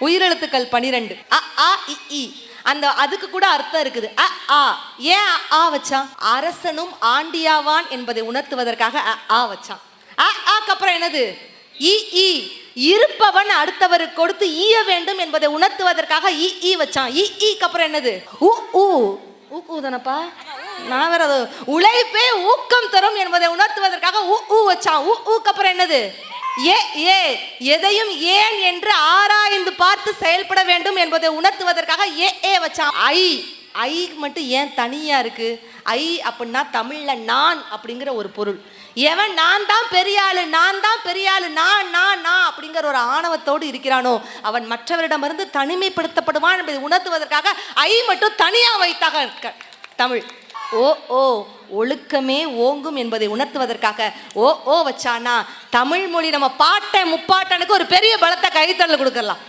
உயிரெழுத்துக்கள் பனிரெண்டு. அ ஆ இ அந்த அதுக்கு கூட அர்த்தம் இருக்குது. அ ஆ. ஏன் ஆ வச்சான்? அரசனும் ஆண்டியாவான் என்பதை உணர்த்துவதற்காக அ ஆ வச்சான். அ ஆக்கு அப்புறம் என்னது? இ இருப்பவன் அடுத்தவருக்கு கொடுத்து ஈய வேண்டும் என்பதை உணர்த்துவதற்காக இ இ வச்சான். இ ஈக்கு அப்புறம் என்னது? உ ஊ ஊ ஊ தானப்பா நான் வேற உழைப்பே ஊக்கம் தரும் என்பதை உணர்த்துவதற்காக உ ஊ வச்சான். உ ஊக்கு அப்புறம் என்னது? ஏ ஏ. எதையும் ஏன் என்று ஆராய்ந்து பார்த்து செயல்பட வேண்டும் என்பதை உணர்த்துவதற்காக ஏ ஏ வச்சான் ஐ ஐ மட்டும் ஏன் தனியா இருக்கு? ஐ அப்படின்னா தமிழ்ல நான் அப்படிங்கிற ஒரு பொருள். எவன் நான் தான் பெரிய ஆளு நான் தான் பெரிய ஆளு நான் நான் நான் அப்படிங்கிற ஒரு ஆணவத்தோடு இருக்கிறானோ அவன் மற்றவரிடமிருந்து தனிமைப்படுத்தப்படுவான் என்பதை உணர்த்துவதற்காக ஐ மட்டும் தனியா வைத்தாக இருக்க. தமிழ். ஓ ஓ ஒழுக்கமே ஓங்கும் என்பதை உணர்த்துவதற்காக ஓ ஓ வச்சானா தமிழ் மொழி நம்ம பாட்டை முப்பாட்டனுக்கு ஒரு பெரிய பலத்தை கைத்தள்ள கொடுக்கலாம்.